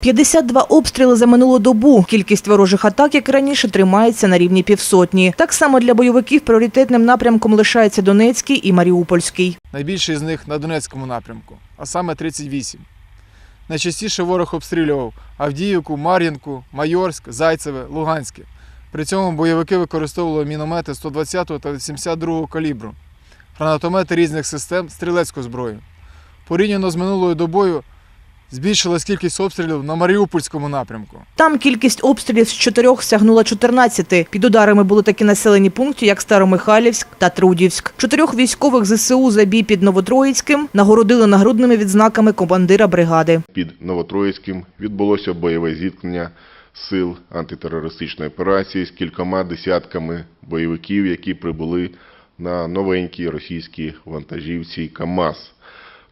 52 обстріли за минулу добу. Кількість ворожих атак, як раніше, тримається на рівні півсотні. Так само для бойовиків пріоритетним напрямком лишається Донецький і Маріупольський. Найбільший з них на Донецькому напрямку, а саме 38. Найчастіше ворог обстрілював Авдіївку, Мар'їнку, Майорськ, Зайцеве, Луганське. При цьому бойовики використовували міномети 120 та 82-го калібру, гранатомети різних систем, стрілецьку зброю. Порівняно з минулою добою збільшилась кількість обстрілів на Маріупольському напрямку. Там кількість обстрілів з чотирьох сягнула 14. Під ударами були такі населені пункти, як Старомихайлівськ та Трудівськ. Чотирьох військових ЗСУ за бій під Новотроїцьким нагородили нагрудними відзнаками командира бригади. Під Новотроїцьким відбулося бойове зіткнення сил антитерористичної операції з кількома десятками бойовиків, які прибули на новенькій російській вантажівці КАМАЗ.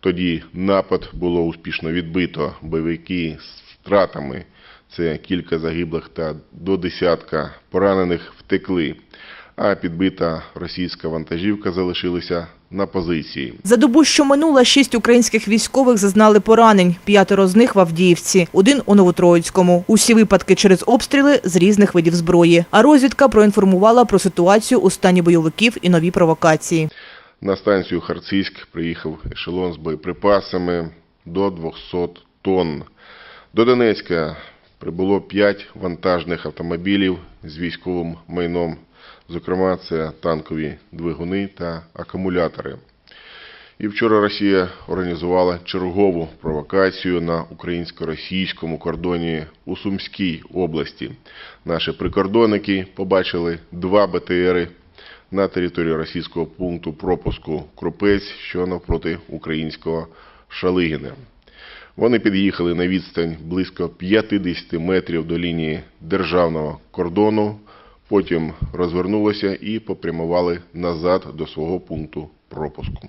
Тоді напад було успішно відбито. Бойовики з втратами це кілька загиблих та до десятка поранених втекли. А підбита російська вантажівка залишилася на позиції. За добу, що минула, шість українських військових зазнали поранень. П'ятеро з них в Авдіївці, один у Новотроїцькому. Усі випадки через обстріли з різних видів зброї. А розвідка проінформувала про ситуацію у стані бойовиків і нові провокації. На станцію Харцизьк приїхав ешелон з боєприпасами до 200 тонн. До Донецька прибуло 5 вантажних автомобілів з військовим майном. Зокрема, це танкові двигуни та акумулятори. І вчора Росія організувала чергову провокацію на українсько-російському кордоні у Сумській області. Наші прикордонники побачили два БТРи на території російського пункту пропуску Крупець, що навпроти українського Шалигіна. Вони під'їхали на відстань близько 50 метрів до лінії державного кордону, потім розвернулися і попрямували назад до свого пункту пропуску.